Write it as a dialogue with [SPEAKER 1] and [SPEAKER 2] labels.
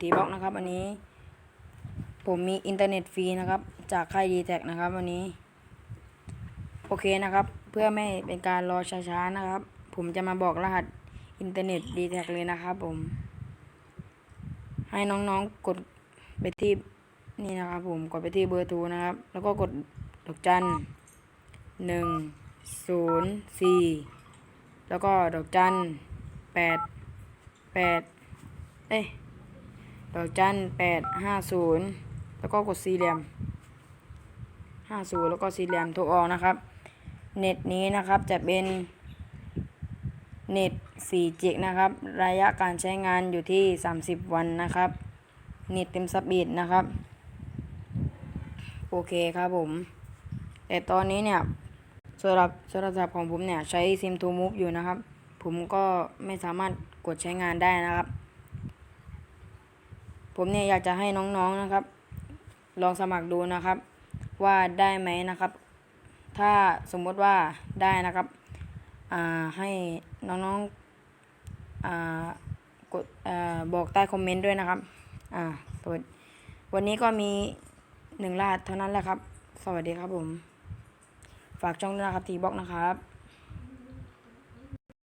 [SPEAKER 1] ทีบ็อกนะครับอันนี้ ผมมีอินเทอร์เน็ตฟรีนะครับ จากค่ายดีแท็นะครับวันนี้ โอเคนะครับ เพื่อไม่เป็นการรอช้าๆนะครับ ผมจะมาบอกรหัสอินเทอร์เน็ตดีแท็เลยนะครับ ผม ให้น้องๆกดไปที่นี่นะครับผมกดไปที่เบอร์โทรนะครับ แล้วก็กดดอกจันหนึ่งศูนย์สี่แล้วก็ดอกจันแปดแปดเอ้ย ดอกจันแปดห้าศูนย์แล้วก็กดสี่เหลี่ยมห้าศูนย์แล้วก็สี่เหลี่ยมโทรออกนะครับ เน็ตนี้นะครับจะเป็นเน็ต4จิกนะครับ ระยะการใช้งานอยู่ที่ 30 วันนะครับ เน็ตเต็มสปีดนะครับ โอเคครับผม แต่ตอนนี้เนี่ยสำหรับโทรศัพท์ของผมเนี่ย ใช้ซิมทูมูฟอยู่นะครับ ผมก็ไม่สามารถกดใช้งานได้นะครับ ผมเนี่ยอยากจะให้น้องๆนะครับ ลองสมัครดูนะครับ ว่าได้ไหมนะครับ ถ้าสมมติว่าได้นะครับอ่าให้น้องๆอ่ากดอ่าบอกใต้คอมเมนต์ด้วยนะครับอ่าสวัสดีวันนี้ก็มีหนึ่งรหัสเท่านั้นแหละครับ สวัสดีครับผม ฝากช่องด้วยนะครับทีบ็อกนะครับ